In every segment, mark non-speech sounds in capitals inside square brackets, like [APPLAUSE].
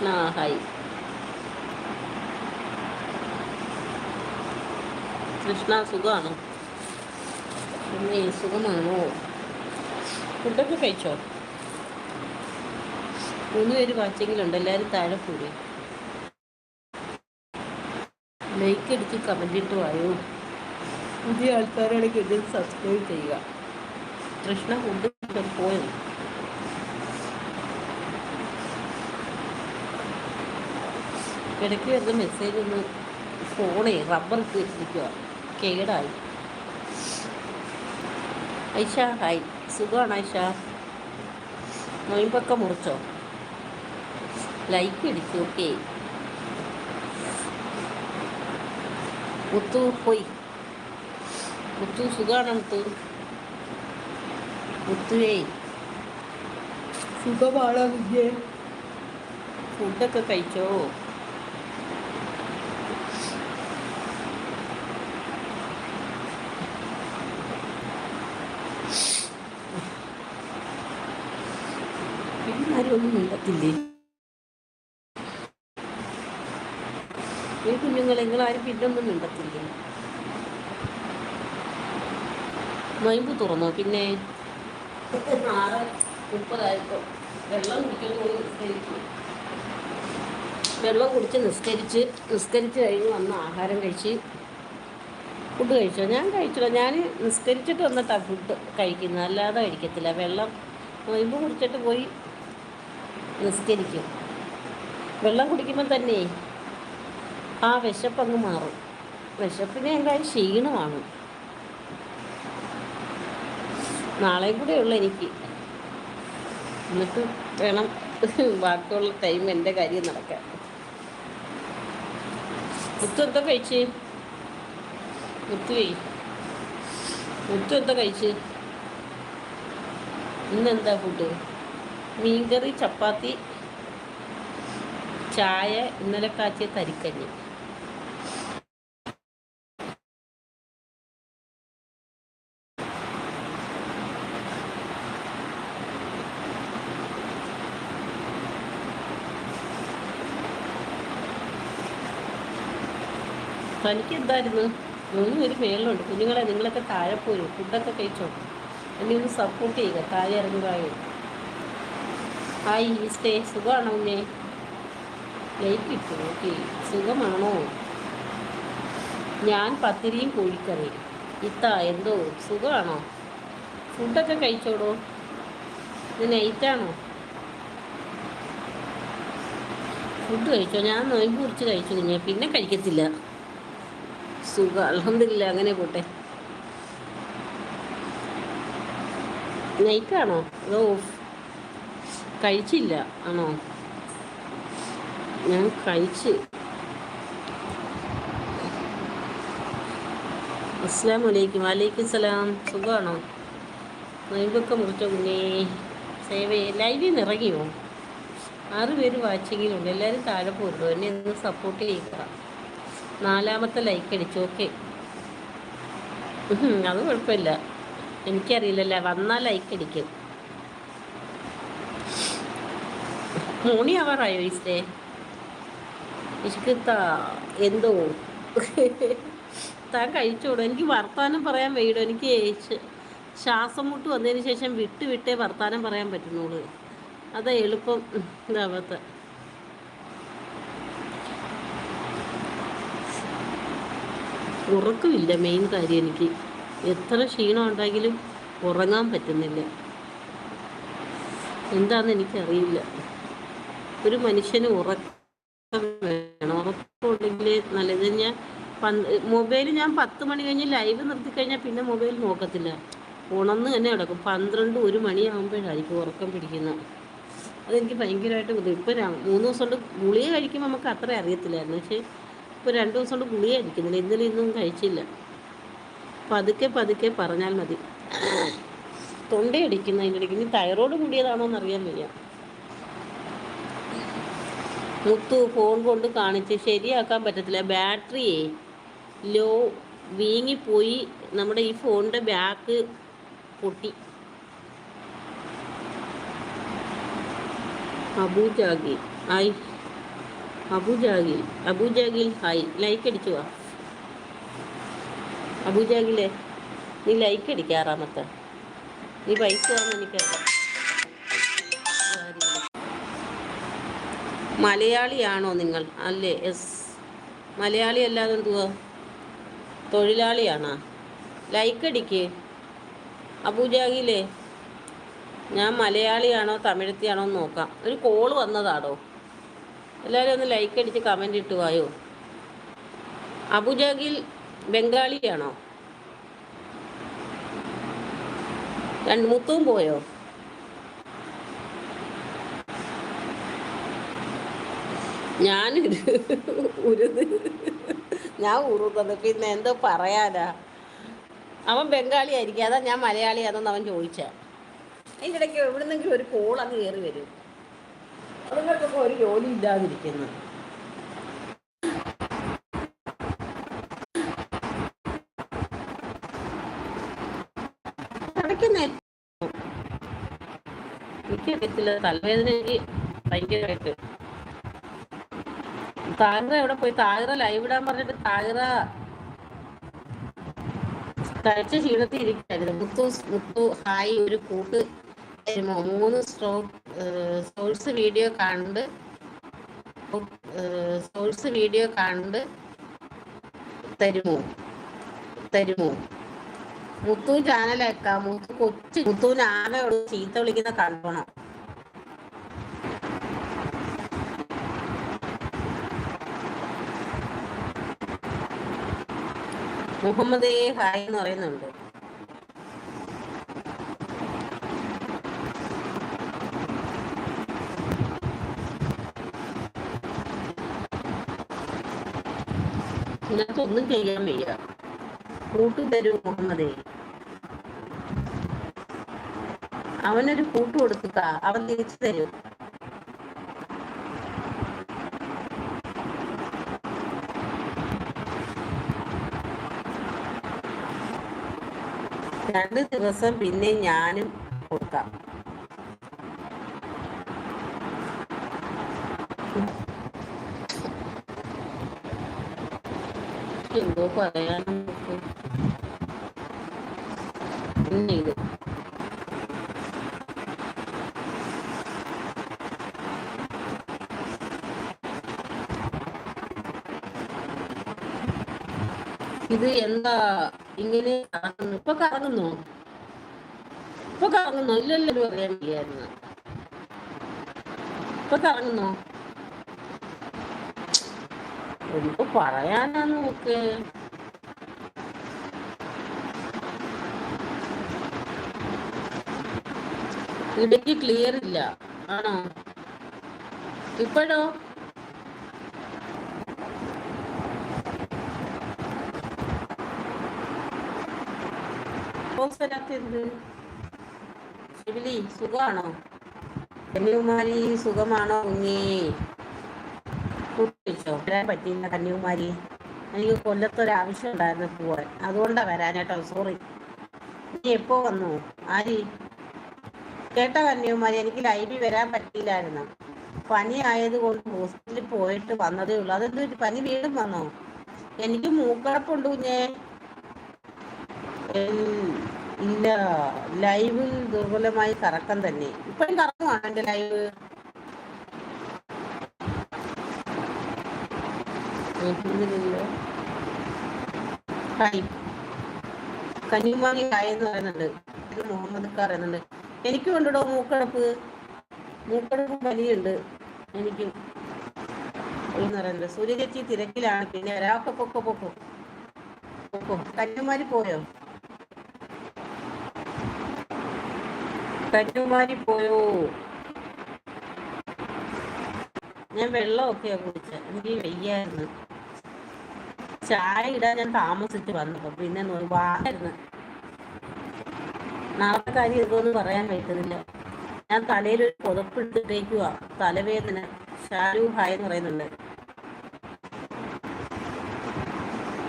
Krishna hi Krishna സുഖമാണോ? സുഖമാണോ ഫുഡൊക്കെ കഴിച്ചോ? മൂന്ന് പേര് വാച്ചെങ്കിലുണ്ട്. എല്ലാവരും താഴെ കൂടി. ലൈക്ക് അടിച്ച് കമന്റ് ഇട്ട് വായോ. പുതിയ ആൾക്കാരാണെങ്കിൽ ഇത് സബ്സ്ക്രൈബ് ചെയ്യുക. കൃഷ്ണ ഫുഡ് പോയോ? ഇടയ്ക്ക് വരുന്ന മെസ്സേജ് ഒന്ന് ഫോണേ റബ്ബർ ഇട്ട് വെച്ചിരിക്കുക കേടായി. ഐഷ ഹായ്. സുഖമാണ് ഐഷ? നോയിമ്പൊക്കെ മുറിച്ചോ? ലൈക്ക് അടിച്ചു ഓക്കെ മുത്തു പോയി. മുത്തു സുഖമാണ് മുത്തു? മുത്തുവേ. സുഖമാണോ വിജയ ഫുഡൊക്കെ കഴിച്ചോ? ഒന്നും മിണ്ടത്തില്ലേ ഈ കുഞ്ഞുങ്ങളെ നിങ്ങളാരും പിന്നൊന്നും മിണ്ടത്തില്ലേ? നൊയമ്പ് തുറന്നോ പിന്നെ? വെള്ളം വെള്ളം കുടിച്ച് നിസ്കരിച്ച് നിസ്കരിച്ച് കഴിഞ്ഞ് വന്ന് ആഹാരം കഴിച്ച് ഫുഡ് കഴിച്ചോ? ഞാൻ കഴിച്ചില്ല. ഞാൻ നിസ്കരിച്ചിട്ട് വന്നിട്ടാണ് ഫുഡ് കഴിക്കുന്നത്. അല്ലാതെ കഴിക്കത്തില്ല. വെള്ളം നൊയമ്പ് കുടിച്ചിട്ട് പോയി നിസ്കരിക്കും. വെള്ളം കുടിക്കുമ്പോൾ തന്നെ ആ വിശപ്പങ്ങ് മാറും. വിശപ്പിന് എന്തായാലും ക്ഷീണമാണ്. നാളെയും കൂടെ ഉള്ളു എനിക്ക്. എന്നിട്ട് വേണം ബാക്കിയുള്ള ടൈം എന്റെ കാര്യം നടക്കാൻ. മുത്തു എന്താ കഴിച്ച്? മുത്തുവേ മുത്തു എന്താ കഴിച്ച്? ഇന്നെന്താ ഫുഡ് മീൻകറി ചപ്പാത്തി ചായ ഇന്നലെ കാച്ചിയ തരിക്കഞ്ഞി. തനിക്ക് എന്തായിരുന്നു? മൂന്ന് പേര് മേളിലുണ്ട്. കുഞ്ഞുങ്ങളെ നിങ്ങളൊക്കെ താഴെ പോരും. ഫുഡൊക്കെ കഴിച്ചോ? എന്നെ ഒന്ന് സപ്പോർട്ട് ചെയ്യുക. താഴെ ഇറങ്ങി വായോ? ഹായ് ഈസ്റ്റേ. സുഖമാണോ ഉണ്ണേ ലൈക്ക് ഇട്ടു ഓക്കെ സുഖമാണോ? ഞാൻ പത്തിരിയും കോഴിക്കറി. ഇത്ത എന്തോ? സുഖമാണോ? ഫുഡൊക്കെ കഴിച്ചോടോ? ഇത് നൈറ്റാണോ ഫുഡ് കഴിച്ചോ? ഞാൻ നോയമ്പ് കുറിച്ച് കഴിച്ചു കുഞ്ഞെ. പിന്നെ കഴിക്കത്തില്ല. സുഖം. അലഹമില്ല അങ്ങനെ പോട്ടെ. നൈറ്റാണോ അതോ കഴിച്ചില്ല. ആണോ? ഞാൻ കഴിച്ച്. അസ്സാം വലൈക്കും വലൈക്കും സലാം. സുഖമാണോ നൈബൊക്കെ മുറിച്ച കുഞ്ഞേ സേവ ലൈവിൽ നിന്ന് ഇറങ്ങിയോ? ആറ് പേര് വാച്ചിങ്ങിലുണ്ട്. എല്ലാവരും താഴെ പോരുന്നു. എന്നെ ഒന്ന് സപ്പോർട്ട് ചെയ്യുക നാലാമത്തെ ലൈക്ക് അടിച്ചു. ഓക്കെ അത് കുഴപ്പമില്ല. എനിക്കറിയില്ലല്ലേ? വന്നാൽ ലൈക്ക് അടിക്കും. മൂണി ആവാറായോ ഇസ്റ്റേ എന്തോ. താൻ കഴിച്ചോളൂ. എനിക്ക് വർത്താനം പറയാൻ വയ്യടോ എനിക്ക് ശ്വാസം മുട്ട് വന്നതിന് ശേഷം വിട്ട് വിട്ടേ വർത്താനം പറയാൻ പറ്റുന്നുള്ളൂ. അതാ എളുപ്പം. ഇതാവാത്ത ഉറക്കമില്ല. മെയിൻ കാര്യം എനിക്ക്. എത്ര ക്ഷീണം ഉണ്ടെങ്കിലും ഉറങ്ങാൻ പറ്റുന്നില്ല. എന്താണെന്ന് എനിക്കറിയില്ല. ഒരു മനുഷ്യന് ഉറക്കം വേണം. ഉറക്കമുണ്ടെങ്കിൽ നല്ലത്. ഞാൻ മൊബൈൽ ഞാൻ പത്ത് മണി കഴിഞ്ഞ് ലൈവ് നിർത്തി കഴിഞ്ഞാൽ പിന്നെ മൊബൈൽ നോക്കത്തില്ല. ഉണന്ന് തന്നെ കിടക്കും. പന്ത്രണ്ട് ഒരു മണിയാകുമ്പോഴായിരിക്കും ഉറക്കം പിടിക്കുന്നത് അതെനിക്ക് ഭയങ്കരമായിട്ട് ഇപ്പോൾ മൂന്ന് ദിവസം കൊണ്ട് ഗുളിക കഴിക്കുമ്പോൾ നമുക്ക് അത്ര അറിയത്തില്ലായിരുന്നു. പക്ഷേ ഇപ്പോൾ രണ്ട് ദിവസം കൊണ്ട് ഗുളിക കഴിക്കുന്നില്ല. ഇന്നലെ ഇന്നും കഴിച്ചില്ല. പതുക്കെ പതുക്കെ പറഞ്ഞാൽ മതി. തൊണ്ടയടിക്കുന്ന അതിന്റെ ഇടയ്ക്ക് ഇനി തൈറോയ്ഡ് കൂടിയതാണോ എന്നറിയാൻ വയ്യ. മുത്തു ഫോൺ കൊണ്ട് കാണിച്ച് ശരിയാക്കാൻ പറ്റത്തില്ല. ബാറ്ററിയേ ലോ വീങ്ങിപ്പോയി. നമ്മുടെ ഈ ഫോണിന്റെ ബാക്ക് പൊട്ടി. അബുജാഗിൽ ഹായ്. അബുജാഗിൽ അബുജാഗിൽ ഹായ്. ലൈക്ക് അടിച്ചു വാ. അബുജാഗിലെ നീ ലൈക്ക് അടിക്കാറാമത്തെ നീ പൈസ തന്നു എനിക്ക് മലയാളിയാണോ നിങ്ങൾ? അല്ലേ? എസ് മലയാളി അല്ലാതെ എന്തുവാ? തൊഴിലാളിയാണോ? ലൈക്ക് അടിക്ക്. അബുജാഗിലേ ഞാൻ മലയാളിയാണോ തമിഴത്തിയാണോ എന്ന് നോക്കാം. ഒരു കോൾ വന്നതാണോ എല്ലാവരും ഒന്ന് ലൈക്ക് അടിച്ച് കമന്റ് ഇട്ടുവായോ അബുജാഗിൽ ബംഗാളിയാണോ? രണ്ട് മുത്തും പോയോ? ഞാനൊരു ഉരുത് ഞാൻ ഉറുന്നത്. പിന്നെ എന്തോ പറയാനാ? അവൻ ബംഗാളി ആയിരിക്കും. അതാ ഞാൻ മലയാളി അതെന്ന് അവൻ ചോദിച്ച. അതിന്റെ ഇടയ്ക്ക് എവിടുന്നെങ്കിലും ഒരു കോൾ അങ്ങ് കയറി വരും. അതുങ്ങൾക്കൊക്കെ ഒരു ജോലി ഇല്ലാതിരിക്കുന്നു. എനിക്കറിയത്തില്ല തലവേദന എനിക്ക് ഭയങ്കരമായിട്ട്. താഹിറ എവിടെ പോയി? താഹിറ ലൈവ് ഇടാൻ പറഞ്ഞിട്ട് താഹിറ കഴിച്ച ക്ഷീണത്തിൽ ഇരിക്കായിരുന്നു. മുത്തു മുത്തു ഹായ് ഒരു കൂട്ട് തരുമോ? മൂന്ന് സോഴ്സ് വീഡിയോ കണ്ട് സോഴ്സ് വീഡിയോ കണ്ട് തരുമോ? തരുമോ? മുത്തു ചാനലേക്കാം മുത്തു കൊച്ചു മുത്തുവിന് ആകെ ചീത്ത വിളിക്കുന്ന കണ്ടോണം മുഹമ്മദേ ഹായ് എന്ന് പറയുന്നുണ്ട്. ഇതിനകത്തൊന്നും ചെയ്യാൻ വയ്യ. കൂട്ടു തരൂ മുഹമ്മദേ. അവനൊരു കൂട്ടു കൊടുക്കുക അവൻ തിരിച്ചു തരും. രണ്ട് ദിവസം പിന്നെ ഞാനും കൊടുക്കാം എന്തോ പറയാനും പിന്നെ ഇത് ഇത് എന്താ ഇങ്ങനെ കറങ്ങുന്നു ഇപ്പൊ കറങ്ങുന്നു. ഇപ്പൊ കറങ്ങുന്നു. ഇല്ലല്ലോ പറയാൻ വയ്യായിരുന്നു. ഇപ്പൊ കറങ്ങുന്നു. എന്തോ പറയാനാ നോക്ക് ഇടയ്ക്ക് ക്ലിയർ ഇല്ല. ആണോ? ഇപ്പോഴോ? സുഖമാണോ കന്യാകുമാരി സുഖമാണോ കുഞ്ഞേ? കുട്ടിച്ചോ? വരാൻ പറ്റിയില്ല കന്യാകുമാരി. എനിക്ക് കൊല്ലത്തൊരാവശ്യം ഉണ്ടായിരുന്നു പോവാൻ. അതുകൊണ്ടാണ് വരാനേട്ടോ സോറി നീ എപ്പോ വന്നു? ആരി? കേട്ട കന്യാകുമാരി എനിക്ക് ലൈവിൽ വരാൻ പറ്റിയില്ലായിരുന്നു. പനി ആയതുകൊണ്ട് ഹോസ്പിറ്റലിൽ പോയിട്ട് വന്നതേ ഉള്ളൂ. അതെന്തൊരു പനി? വീണ്ടും വന്നോ? എനിക്ക് മൂക്കടപ്പുണ്ട് കുഞ്ഞേ. ഇല്ല ലൈവിൽ ദുർബലമായി കറക്കം തന്നെ. ഇപ്പോഴും കറക്കമാണ് എന്റെ ലൈവ്? ഹായ്. എന്ന് പറയുന്നുണ്ട്. മുഹമ്മദ് കാർ എന്നുണ്ട് എനിക്കും ഉണ്ടോ മൂക്കടപ്പ്? മൂക്കടപ്പ് വലിയുണ്ട് എനിക്കും. എന്ന് പറയുന്നത് സൂര്യചേച്ചി തിരക്കിലാണ്. പിന്നെ ഒരാൾക്ക് പൊക്കോ പൊക്കോ പൊക്കോ പോയോ? കന്യാകുമാരി പോയോ? ഞാൻ വെള്ളമൊക്കെയാ കുടിച്ച. എനിക്ക് വയ്യായിരുന്നു. ചായ ഇടാൻ ഞാൻ താമസിച്ച് വന്നപ്പോ. പിന്നെ വായിരുന്നു നാളത്തെ കാര്യം എന്തോന്ന് പറയാൻ പറ്റുന്നില്ല ഞാൻ തലയിൽ ഒരു പുതപ്പെടുത്തിട്ടേക്കുക തലവേദന. ഷാരു ഹായ് എന്ന് പറയുന്നുണ്ട്.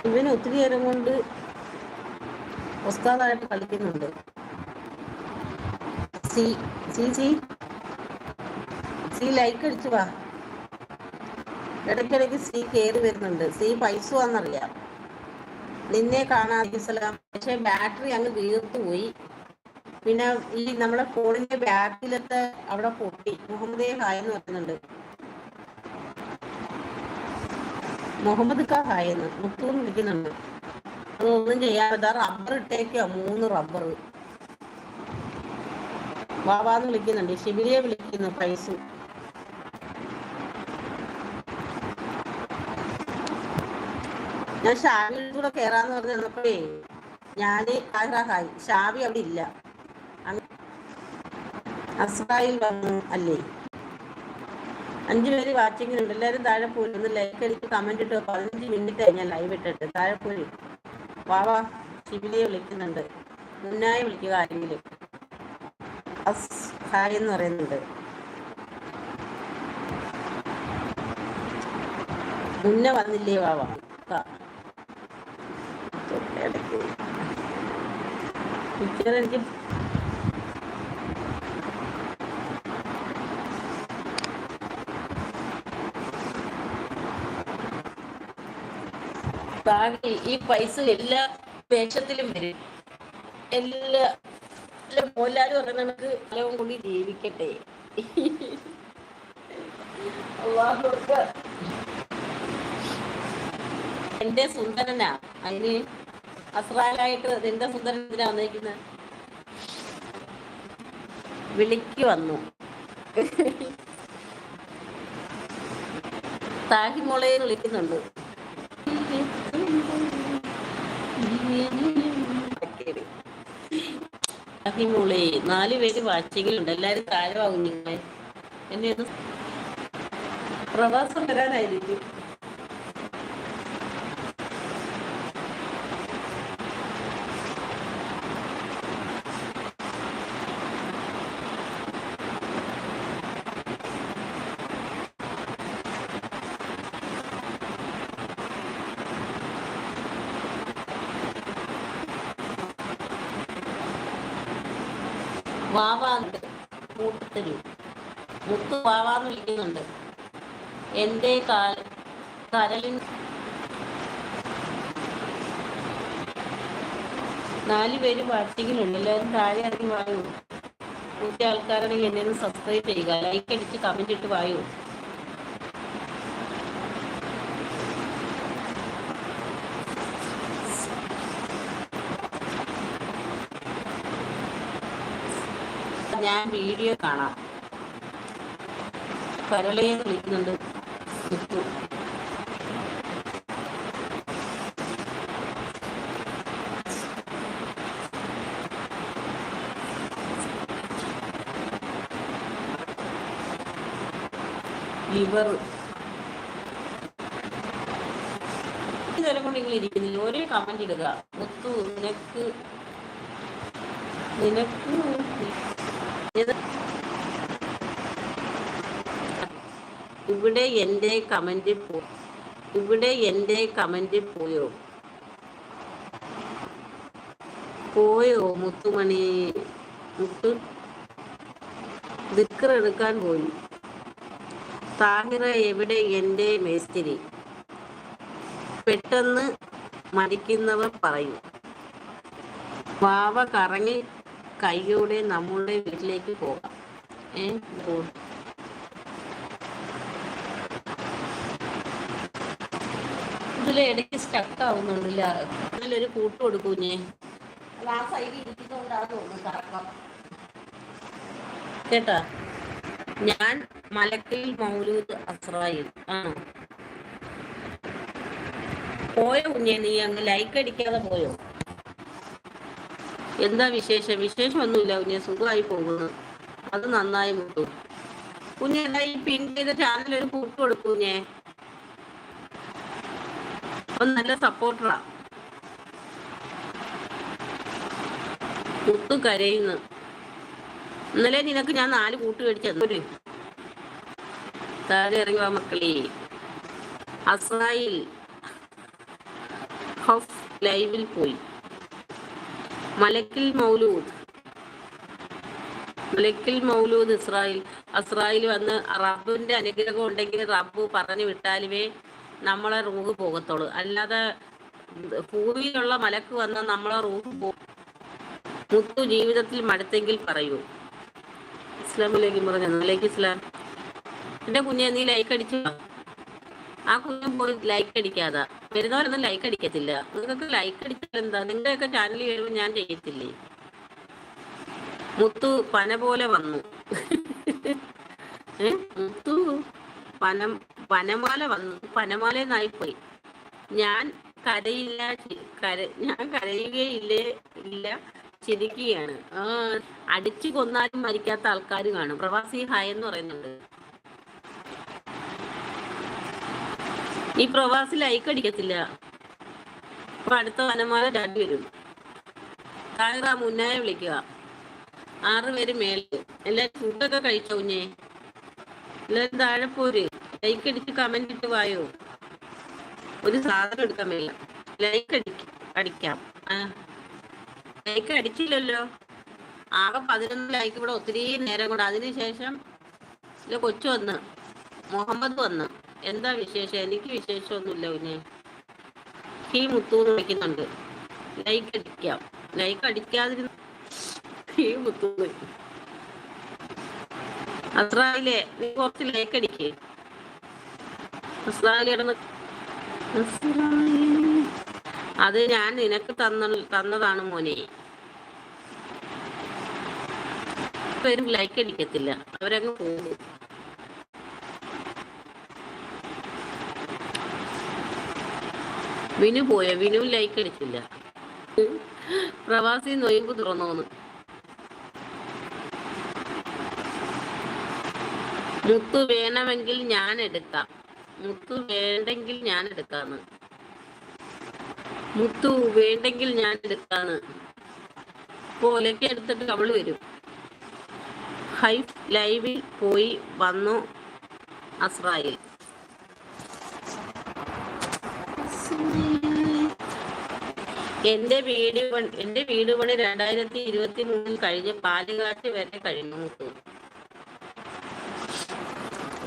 ഇവന് ഒത്തിരി നേരം കൊണ്ട് ഉസ്താദായിട്ട് കളിക്കുന്നുണ്ട്. C C C. ലൈക്ക് അടിച്ചു വാ. ഇടയ്ക്കിടയ്ക്ക് സി കയറി വരുന്നുണ്ട്. സി പൈസ വന്നറിയാം. നിന്നെ സലാം പക്ഷെ ബാറ്ററി അങ്ങ് വീർത്തു പോയി. പിന്നെ ഈ നമ്മളെ ഫോണിന്റെ ബാക്കിലത്തെ അവിടെ പൊട്ടി. മുഹമ്മദേ ഹായ് എന്ന് പറയുന്നുണ്ട്. മുഹമ്മദ് ഖാ ഹായ് എന്ന്. മുത്തൂന്ന് വിളിക്കുന്നുണ്ട്. അതൊന്നും ചെയ്യാതെ റബ്ബർ ഇട്ടേക്കാ മൂന്ന് റബ്ബർ വാവാന്ന് വിളിക്കുന്നുണ്ട്. ശിബിരിയെ വിളിക്കുന്നു പൈസ. ഞാൻ ഷാവിയുടെ കൂടെ കേറാന്ന് പറഞ്ഞു തന്നപ്പോഴേ ഞാൻ ഹായ് ഷാവി അവിടെ ഇല്ല. അസ്രായിൽ വന്നു അല്ലേ? അഞ്ചു പേര് വാച്ചിങ്ങിനുണ്ട് എല്ലാവരും താഴെ പോയി. ഒന്ന് ലൈക്ക് അടിച്ച് കമന്റ് ഇട്ട് പതിനഞ്ച് മിനിറ്റ് കഴിഞ്ഞാൽ ലൈവ് ഇട്ടിട്ട്. താഴെ പോലും വാവാ ശിബിലിയെ വിളിക്കുന്നുണ്ട്. മുന്നായി വിളിക്കുക ആരെങ്കിലും. അസ് എന്ന് പറയുന്നുണ്ട്. മുന്നേ വന്നില്ലേ വാവ? പിക്ചർ എനിക്ക് ഈ പൈസ എല്ലാ വേഷത്തിലും വരും. എല്ലാ എല്ലാ മോല്ലാരും പറഞ്ഞ നമുക്ക് ഫലവും കൂടി ജീവിക്കട്ടെ. എന്റെ സുന്ദരനാ. അതിന് അസ്രാലായിട്ട് എന്റെ സുന്ദരൻ എന്തിനാ വന്നിരിക്കുന്നത് വിളിക്ക് വന്നു. താഹിമോളെ വിളിക്കുന്നുണ്ട്. താഹിമോളെ നാല് പേര് വാച്ചിങ്ങിലുണ്ട്. എല്ലാരും താഴെ വാങ്ങും നിങ്ങളെ. എന്നെ പ്രവാസം വരാനായിരിക്കും. വാവാന്ന് കൂട്ടത്തരൂ മുത്ത് വാവാന്ന് വിളിക്കുന്നുണ്ട്. എന്റെ കരലിൻ നാല് പേര് വാട്സിങ്ങിലുണ്ട് എല്ലാവരും താഴെ ഇറങ്ങി വായു? കൂട്ടിയ ആൾക്കാരാണെങ്കിൽ എന്നെ സബ്സ്ക്രൈബ് ചെയ്യുക. ലൈക്ക് അടിച്ച് കമന്റ് ഇട്ട് വായു? ഞാൻ വീഡിയോ കാണാം. കരളയെ വിളിക്കുന്നുണ്ട്. സുത്തു ഇവർ. കൊണ്ട് നിങ്ങൾ ഇരിക്കുന്നില്ല. ഒരേ കമന്റ് ഇടുക. മുത്തു നിനക്ക് നിനക്ക് ഇത് ഇവിടെ എന്റെ കമന്റ് പോയി ഇവിടെ എന്റെ കമന്റ് പോയോ? പോയോ മുത്തുമണി? മുത്തു ദിക്കർ എടുക്കാൻ പോയി. താഹിറ എവിടെ എന്റെ മേസ്തിരി? പെട്ടെന്ന് മരിക്കുന്നവർ പറയും. വാവ കറങ്ങി കൈയോടെ നമ്മളുടെ വീട്ടിലേക്ക് പോകാം. ഏ പോ ഇതിൽ ഇടയ്ക്ക് സ്റ്റക്ക് ആവുന്നുണ്ടല്ല? നല്ലൊരു കൂട്ട് കൊടുക്കൂഞ്ഞേ. അത് ആ സൈഡിൽ ഇരിക്കുന്നതുകൊണ്ടാ തോന്നുന്നു കറക്കം കേട്ടാ? ഞാൻ മലക്കിൽ മൗലൂദ് അസ്രായിൽ. ആണോ? പോയോ കുഞ്ഞെ നീ അങ്ങ് ലൈക്ക് അടിക്കാതെ പോയോ? എന്താ വിശേഷം? വിശേഷമൊന്നുമില്ല കുഞ്ഞെ സുഖമായി പോകുന്നു. അത് നന്നായി മുട്ടു. കുഞ്ഞെ എന്താ ഈ പിൻ ചെയ്ത ചാനൽ ഒരു കൂട്ട് കൊടുക്കൂഞ്ഞേ അവൻ നല്ല സപ്പോർട്ടറാ. മുത്തു കരയുന്നു. ഇന്നലെ നിനക്ക് ഞാൻ നാല് കൂട്ട് മേടിച്ചു താഴെ ഇറങ്ങി വാ മക്കളെ. അസായിൽ ഹഫ് ലൈവിൽ പോയി. മലക്കിൽ മൗലൂദ്. മലക്കിൽ മൗലൂദ് ഇസ്രായേൽ അസ്രായേൽ വന്ന് റബ്ബിന്റെ അനുഗ്രഹം ഉണ്ടെങ്കിൽ റബ്ബ് പറഞ്ഞു വിട്ടാലുമേ നമ്മളെ റൂഹ് പോകത്തുള്ളൂ. അല്ലാതെ ഭൂമിയിലുള്ള മലക്ക് വന്ന് നമ്മളെ റൂഹ് പോകും മുത്തു ജീവിതത്തിൽ മടുത്തെങ്കിൽ പറയൂ. ഇസ്ലാമിലേക്ക് പറഞ്ഞു അലേക്ക് ഇസ്ലാം. എന്റെ കുഞ്ഞെ നീ ലൈക്ക് അടിച്ചു? ആ കുഞ്ഞു പോയി ലൈക്ക് അടിക്കാതാ. വരുന്നവരൊന്നും ലൈക്ക് അടിക്കത്തില്ല. നിങ്ങൾക്ക് ലൈക്ക് അടിച്ചാൽ എന്താ? നിങ്ങളുടെയൊക്കെ ചാനലിൽ വരുമ്പോൾ ഞാൻ ചെയ്യത്തില്ലേ? മുത്തു പന പോലെ വന്നു. [LAUGHS] മുത്തു പന പനമാല വന്നു. പനമാലന്നായിപ്പോയി ഞാൻ കരയില്ല കര ഞാൻ കരയുകയില്ലേ ഇല്ല ചിരിക്കുകയാണ്. അടിച്ചു കൊന്നാലും മരിക്കാത്ത ആൾക്കാർ കാണും. പ്രവാസി ഹായ് എന്ന് പറയുന്നുണ്ട്. ഈ പ്രവാസി ലൈക്ക് അടിക്കത്തില്ല. അപ്പൊ അടുത്ത വനമാല രണ്ട് വരും. താഴെ മുന്നായ വിളിക്കുക. ആറ് മേളിൽ. എല്ലാരും ഫുഡൊക്കെ കഴിച്ചോ കുഞ്ഞേ? എല്ലാരും താഴെ പോര്. ലൈക്ക് അടിച്ച് കമന്റ് ഇട്ട് വായോ? ഒരു സാധനം എടുക്കാൻ ലൈക്ക് അടിക്ക. അടിക്കാം ലൈക്ക് അടിച്ചില്ലല്ലോ. ആകെ പതിനൊന്ന് ലൈക്ക് ഇവിടെ ഒത്തിരി നേരം കൊണ്ട് അതിനുശേഷം ഇല്ല കൊച്ചു വന്ന്. മുഹമ്മദ് വന്ന്. എന്താ വിശേഷം? എനിക്ക് വിശേഷമൊന്നുമില്ല പിന്നെ ഈ മുത്തു എന്ന് വിളിക്കുന്നുണ്ട്. ലൈക്ക് അടിക്കാം. ലൈക്ക് അടിക്കാതിരുന്ന ഈ മുത്തു അസ്രായിലെ നീ കുറച്ച് ലൈക്ക് അടിക്ക്. അത് ഞാൻ നിനക്ക് തന്ന തന്നതാണ് മോനെ. പേരും ലൈക്ക് അടിക്കത്തില്ല. അവരങ്ങ് പോകും. വിനു പോയ? വിനു ലൈക്ക് അടിച്ചില്ല. പ്രവാസി നൊയമ്പ് തുറന്നോന്ന്. മുത്തു വേണമെങ്കിൽ ഞാൻ എടുക്കാം മുത്തു വേണ്ടെങ്കിൽ ഞാൻ എടുക്കാന്ന്. മുത്തു വേണ്ടെങ്കിൽ ഞാൻ എടുക്കാന്ന്. പോലൊക്കെ എടുത്തിട്ട് അവൾ വരും. ഹൈ ലൈവിൽ പോയി വന്നു അസ്രായിൽ? എന്റെ വീട് എന്റെ വീട് പണി രണ്ടായിരത്തി ഇരുപത്തി മൂന്നിൽ കഴിഞ്ഞ് പാലുകാറ്റ് വരെ കഴിഞ്ഞു മുത്തു.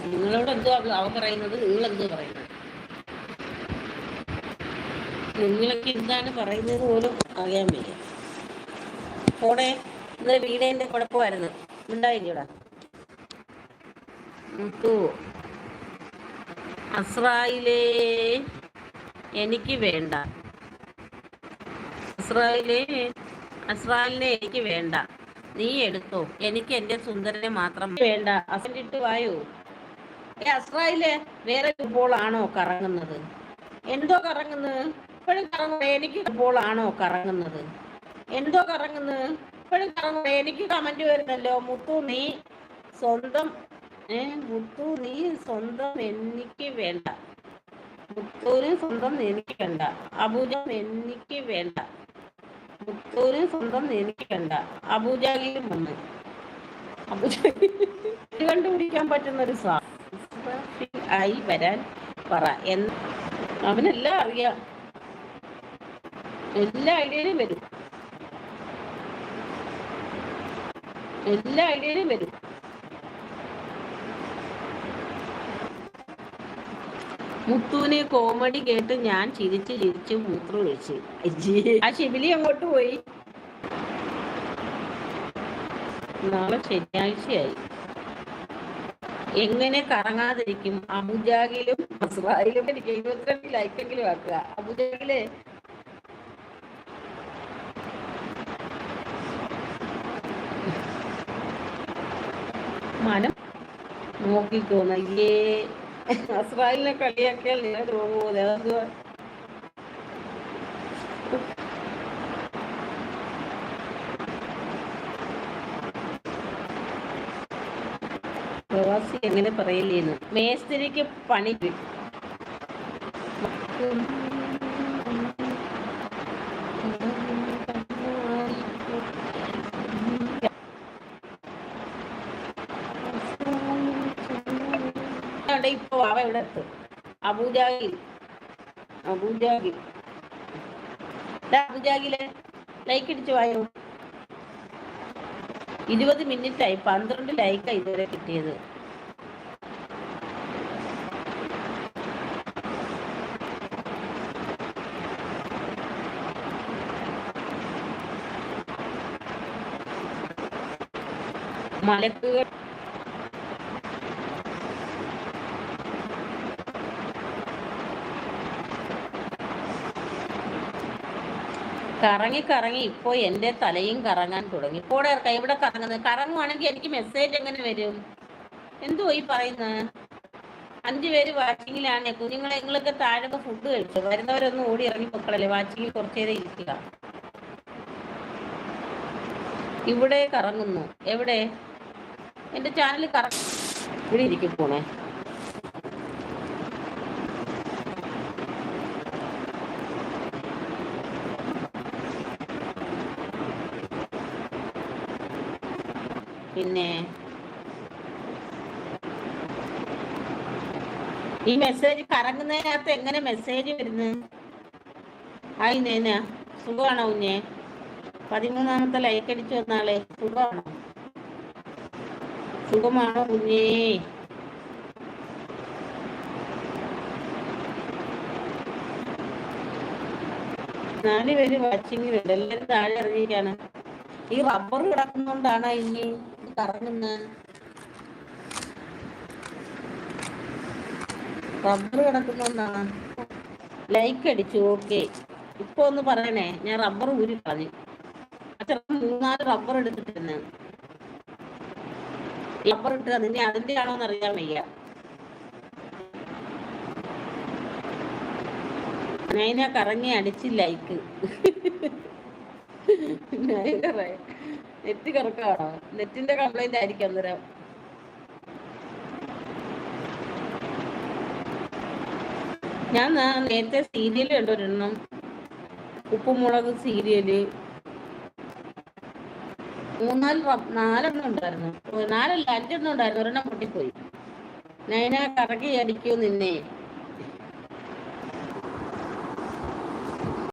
നിങ്ങളോട് എന്തോ അവ- അവൻ പറയുന്നത് നിങ്ങൾ എന്തോ പറയുന്നത്. നിങ്ങളൊക്കെ എന്താണ് പറയുന്നത് പോലും അറിയാൻ വയ്യ. പോടെ ഇന്നലെ വീടേന്റെ കുഴപ്പമായിരുന്നു ഉണ്ടായില്ലടാ മുത്തു അസ്രായിലേ എനിക്ക് വേണ്ട. അസ്രായിലേ അസ്രാലിനെ എനിക്ക് വേണ്ട. നീ എടുത്തോ. എനിക്ക് എന്റെ സുന്ദരനെ മാത്രം വേണ്ട. അസലിട്ട് വായോ? അസ്രായിലെ വേറെ ഫുട്ബോൾ ആണോ കറങ്ങുന്നത്? എന്തോ കറങ്ങുന്നത് ഇപ്പോഴും കറങ്ങുന്നത് എനിക്ക് ഫുട്ബോൾ ആണോ കറങ്ങുന്നത്? എന്തോ കറങ്ങുന്നത് ഇപ്പോഴും കറങ്ങുന്നത് എനിക്ക് കമന്റ് വരുന്നല്ലോ. മുത്തു നീ സ്വന്തം ഏ മുത്തു നീ സ്വന്തം എനിക്ക് വേണ്ട. മുത്തൂര് സ്വന്തം എനിക്ക് വേണ്ട. അബൂജ എനിക്ക് വേണ്ട. മുത്തൂര് സ്വന്തം എനിക്ക് വേണ്ട. അബൂജാഗിലും വന്ന്. അബൂജാഗി ഇത് കണ്ടുപിടിക്കാൻ പറ്റുന്ന ഒരു സാ ആയി വരാൻ പറ. എന്ന് അവനെല്ലാം അറിയാം. എല്ലാ ഐഡിയയിലും വരും. എല്ലാ ഐഡിയയിലും വരും. മുത്തുവിനെ കോമഡി കേട്ട് ഞാൻ ചിരിച്ച് ചിരിച്ച് മൂത്രം ഒഴിച്ച്. ആ ശിബിലി അങ്ങോട്ട് പോയി. നാളെ ശനിയാഴ്ചയായി. എങ്ങനെ കറങ്ങാതിരിക്കും? അബുജാഗിലും മസ്രായിലും എനിക്ക് എഴുപത്തിരണ്ട് ലൈക്കെങ്കിലും ആക്കുക. അബുജാഗിലെ മനം നോക്കിക്കോന്നേ അയ്യേ. അസ്രായിലിനെ കളിയാക്കിയാൽ നിങ്ങൾ റൂമ് പോലെ പ്രവാസി എങ്ങനെ പറയില്ലേന്ന്. മേസ്തിരിക്ക് പണി ഇപ്പൊ അവ ഇവിടെ എത്തും അബൂജാഗിൽ അബൂജാഗിലെ ലൈക്ക് അടിച്ചു വായോ? ഇരുപത് മിനിറ്റായി പന്ത്രണ്ട് ലൈക്കാണ് ഇതുവരെ കിട്ടിയത്. മലക്കുകൾ കറങ്ങി കറങ്ങി ഇപ്പോ എന്റെ തലയും കറങ്ങാൻ തുടങ്ങി. ഇറക്കാം ഇവിടെ കറങ്ങുന്നത്? കറങ്ങുവാണെങ്കിൽ എനിക്ക് മെസ്സേജ് എങ്ങനെ വരും? എന്തോ ഈ പറയുന്നത് അഞ്ചു പേര് വാച്ചിങ്ങിലാണ് കുഞ്ഞുങ്ങളെ നിങ്ങളൊക്കെ താഴെ ഫുഡ് കഴിച്ചു? വരുന്നവരൊന്നും ഓടി ഇറങ്ങി പൊക്കളല്ലേ? വാച്ചിങ്ങിൽ കുറച്ചേരെ ഇരിക്കുക. ഇവിടെ കറങ്ങുന്നു. എവിടെ? എന്റെ ചാനൽ കറങ്ങി ഇവിടെ ഇരിക്കും പോണേ. പിന്നെ ഈ മെസ്സേജ് കറങ്ങുന്നതിനകത്ത് എങ്ങനെ മെസ്സേജ് വരുന്നു? ആയി നേന സുഖമാണോ കുഞ്ഞെ? പതിമൂന്നാമത്തെ ലൈക്ക് അടിച്ചു വന്നാളെ സുഖമാണോ? സുഖമാണോ കുഞ്ഞേ? നാല് പേര് വാച്ചിങ്ങിലുണ്ട് എല്ലാവരും താഴെ ഇറങ്ങിയിരിക്കാണ് ഈ റബ്ബർ കിടക്കുന്നോണ്ടാണ് ഇനി? കറങ്ങുന്നത് റബ്ബർ കിടക്കുന്നോണ്ടാണ് ലൈക്ക് അടിച്ചു ഓക്കെ. ഇപ്പൊ ഒന്ന് പറയണേ ഞാൻ റബ്ബർ ഊരി കളഞ്ഞു. അച്ഛൻ മൂന്നാൽ റബ്ബർ എടുത്തിട്ടിരുന്നു റബ്ബർ ഇട്ട് നിന്നെ അതിന്റെ ആണോന്ന് അറിയാൻ വയ്യ. നൈന കറങ്ങി അടിച്ച് ലൈക്ക്. നെറ്റ് കറക്കാണോ? നെറ്റിന്റെ കംപ്ലൈന്റ് ആയിരിക്കും അന്നേരം. ഞാൻ നേരത്തെ സീരിയൽ കണ്ടൊരെണ്ണം ഉപ്പുമുളക് സീരിയൽ മൂന്നാൽ നാലെണ്ണം ഉണ്ടായിരുന്നു. നാലല്ല അഞ്ചെണ്ണം ഉണ്ടായിരുന്നു. ഒരെണ്ണം പൊട്ടിപ്പോയി. നൈന കറക്കി അടിക്കൂ നിന്നെ.